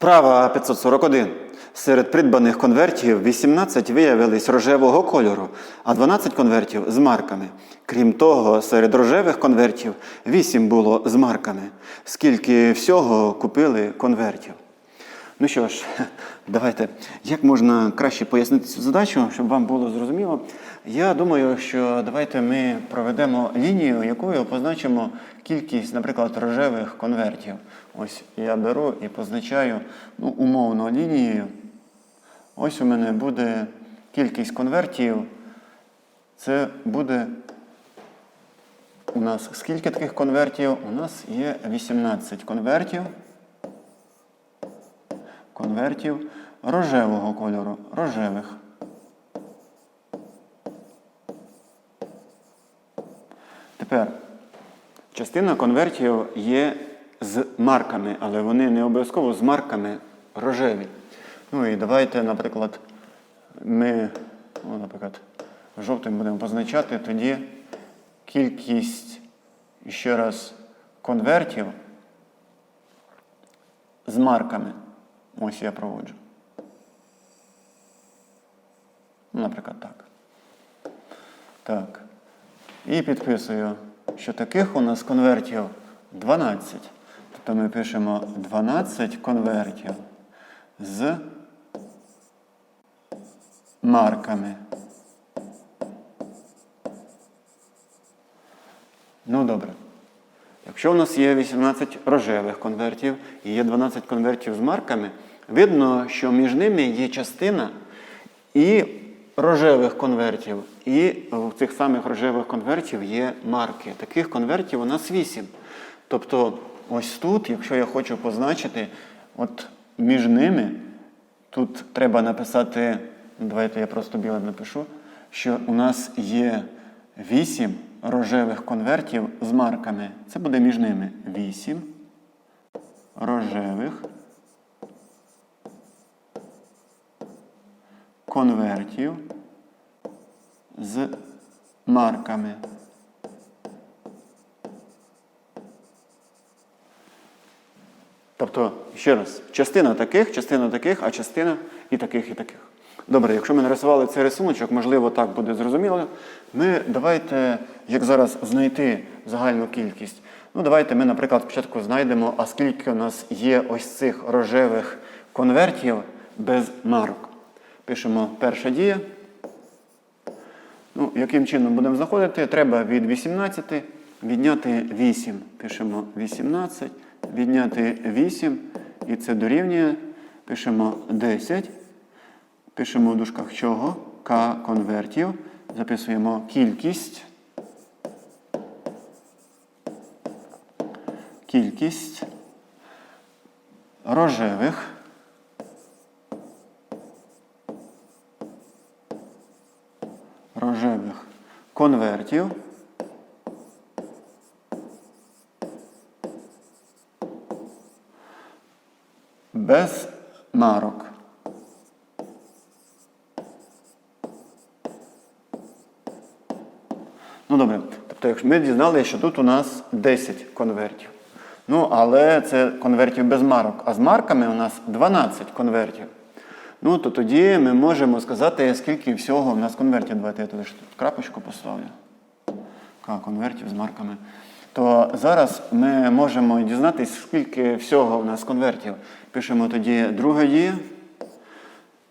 Вправа 541. Серед придбаних конвертів 18 виявились рожевого кольору, а 12 конвертів з марками. Крім того, серед рожевих конвертів 8 було з марками. Скільки всього купили конвертів? Ну що ж, давайте, як можна краще пояснити цю задачу, щоб вам було зрозуміло. Я думаю, що давайте ми проведемо лінію, якою позначимо кількість, наприклад, рожевих конвертів. Ось я беру і позначаю ну, умовно лінією. Ось у мене буде кількість конвертів. Це буде у нас скільки таких конвертів? У нас є 18 конвертів конвертів рожевого кольору, рожевих. Тепер частина конвертів є з марками, але вони не обов'язково з марками рожеві. Ну і давайте, наприклад, ми, ну, наприклад, жовтим будемо позначати тоді кількість ще раз конвертів з марками. Ось я проводжу. Наприклад, так. Так. І підписую, що таких у нас конвертів 12. Тобто ми пишемо 12 конвертів з марками. Ну, добре. Якщо у нас є 18 рожевих конвертів і є 12 конвертів з марками, видно, що між ними є частина і рожевих конвертів, і в цих самих рожевих конвертів є марки. Таких конвертів у нас 8. Тобто, ось тут, якщо я хочу позначити, от між ними, тут треба написати, давайте я просто білим напишу, що у нас є 8 рожевих конвертів з марками. Це буде між ними 8 рожевих конвертів з марками. Тобто, ще раз, частина таких, частина таких, а частина і таких, і таких. Добре, якщо ми нарисували цей рисуночок, можливо, так буде зрозуміло. Ми давайте, як зараз знайти загальну кількість. Ну, давайте ми, наприклад, спочатку знайдемо, а скільки у нас є ось цих рожевих конвертів без марок. Пишемо перша дія. Ну, яким чином будемо знаходити? Треба від 18 відняти 8. Пишемо 18, відняти 8, і це дорівнює. Пишемо 10. Пишемо в дужках чого? К конвертів. Записуємо кількість. Кількість рожевих. Конвертів. Без марок. Ну добре. Тобто, якщо ми дізналися, що тут у нас 10 конвертів. Ну, але це конвертів без марок. А з марками у нас 12 конвертів. Ну, то тоді ми можемо сказати, скільки всього у нас конвертів. Давайте я туди ж тут крапочку поставлю. К конвертів з марками. То зараз ми можемо дізнатися, скільки всього у нас конвертів. Пишемо тоді друга дія.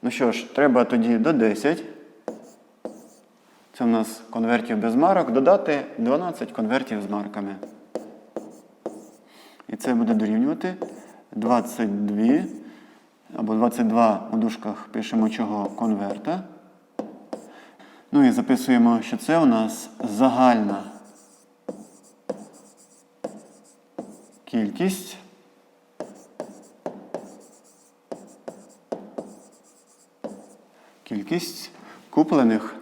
Ну що ж, треба тоді до 10. Це у нас конвертів без марок. Додати 12 конвертів з марками. І це буде дорівнювати 22 або 22 у дужках пишемо чого конверта. Ну і записуємо, що це у нас загальна кількість. Кількість куплених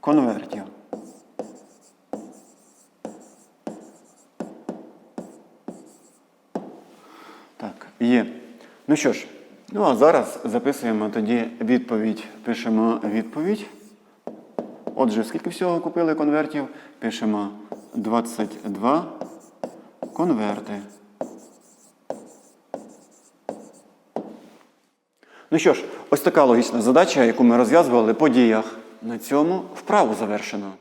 конвертів. Ну що ж, ну а зараз записуємо тоді відповідь. Пишемо відповідь. Отже, скільки всього купили конвертів? Пишемо 22 конверти. Ну що ж, ось така логічна задача, яку ми розв'язували по діях. На цьому вправу завершено.